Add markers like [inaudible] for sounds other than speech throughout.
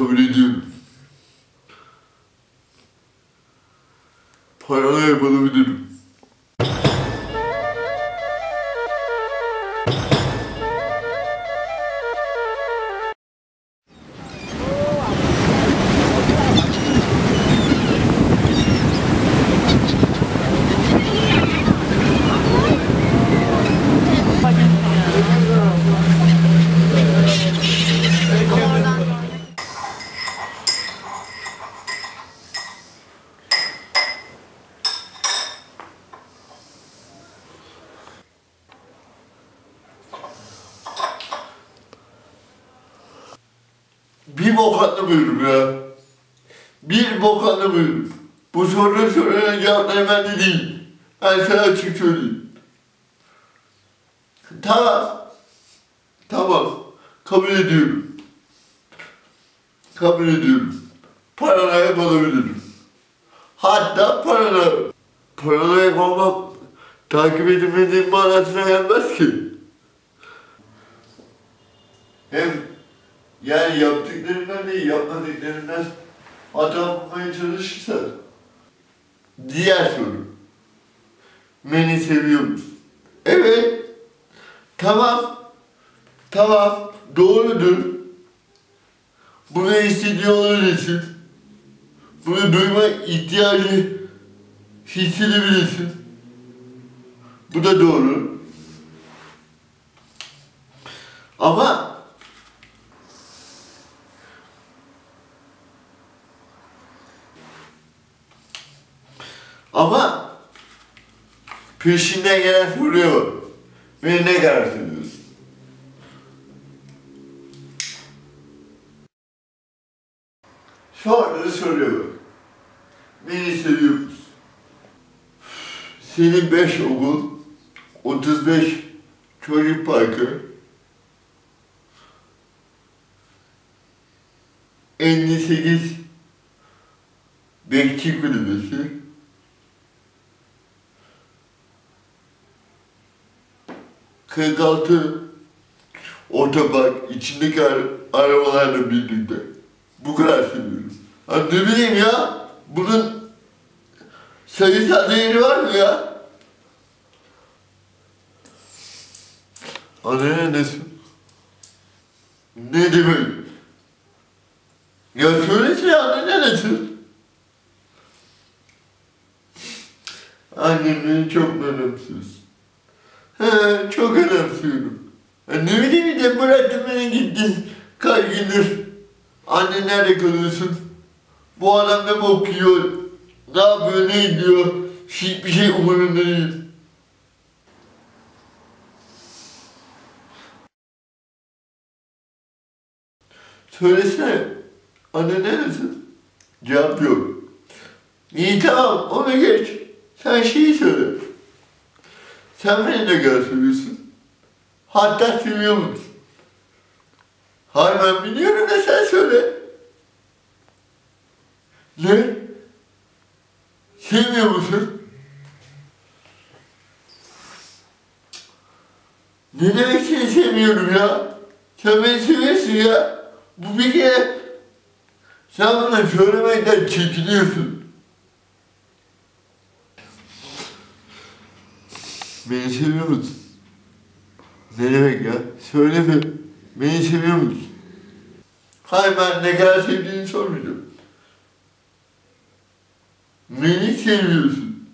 kabul ediyorum. Paralel yapabilirim. Bok anlamıyorum ya. Bir bok anlamıyorum. Bu soruda sorulan cevaplar bende değil. Ben sana açık söyleyeyim. Tamam. Tamam. Kabul ediyorum. Kabul ediyorum. Paranoyak olabilirim. Hatta paranoyak. Paranoyak olmak takip edilmediğim manasına gelmez ki. Hem yani yaptıklarından değil, yapmadıklarından hata bulmaya çalışırsan. Diğer soru. Beni seviyor musun? Evet. Tamam. Tamam. Doğrudur. Bunu hissediyor olabilirsin. Bunu duyma ihtiyacı hissedebilirsin. Bu da doğru. Ama Ama peşinden gelen soruya bak. Beni ne kadar seviyorsun? Sonra bak. Beni seviyor musun? Senin beş okul, 35 çocuk parkı, 58 bekçi kulübesi, 46 otopark içindeki ara- arabalarla birlikte. Bu kadar seviyorum. Ha ne bileyim ya, bunun sayısal değeri var mı ya? Anne ne Ne demek? Ya söylesene anne nesin? Annem beni çok önemsiz. Çok önemsiyorum. Ya ne bileyim de bıraktın beni gittin. Kaç gündür. Anne nerede kalıyorsun? Bu adam ne bakıyor? Ne yapıyor, ne ediyor? Hiçbir şey umurumda değil. Söylesene. Anne neredesin? Cevap yok. İyi tamam onu geç. Sen şeyi söyle. Sen beni kadar seviyorsun? Hatta seviyor musun? Hayır ben biliyorum da sen söyle. Ne? Sevmiyor musun? Ne demek seni sevmiyorum ya? Sen beni seviyorsun ya. Bu bir kere sen bana söylemekten çekiniyorsun. Beni seviyor musun? Ne demek ya? Söyleme. Beni seviyor musun? Hayır ben ne kadar sevdiğini sormayacağım. Beni seviyorsun.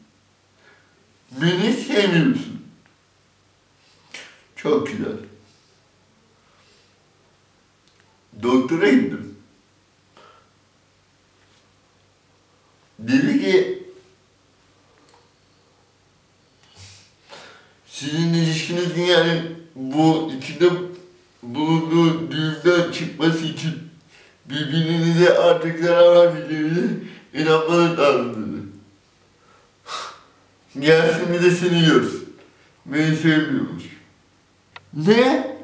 Beni sevmiyorsun. Çok güzel. Doktora gittim. Dedi ki sizin ilişkinizin yani bu ikide bulunduğu düğümden çıkması için birbirinize artık zarar vermeyeceğinize inanmanız lazım dedi. [laughs] Gelsin de seni görsün. Beni sevmiyormuş. Ne?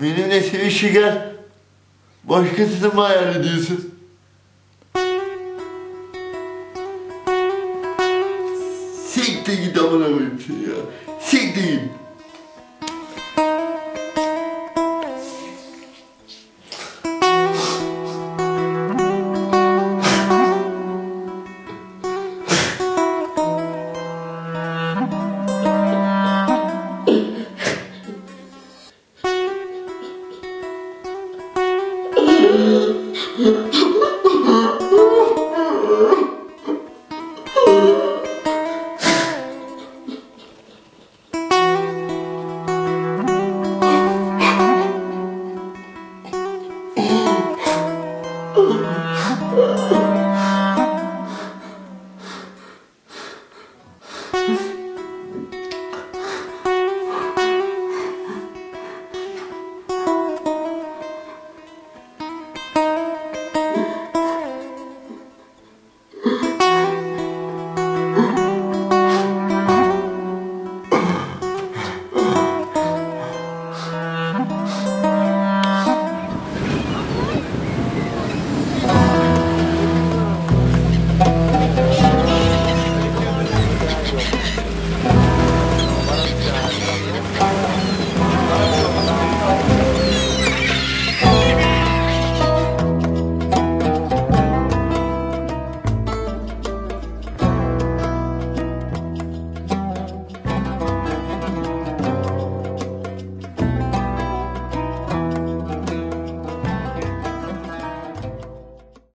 Benimle sevişi gel. Başkasını mı hayal ediyorsun? Siktir git amına koyayım seni Yeah. [laughs]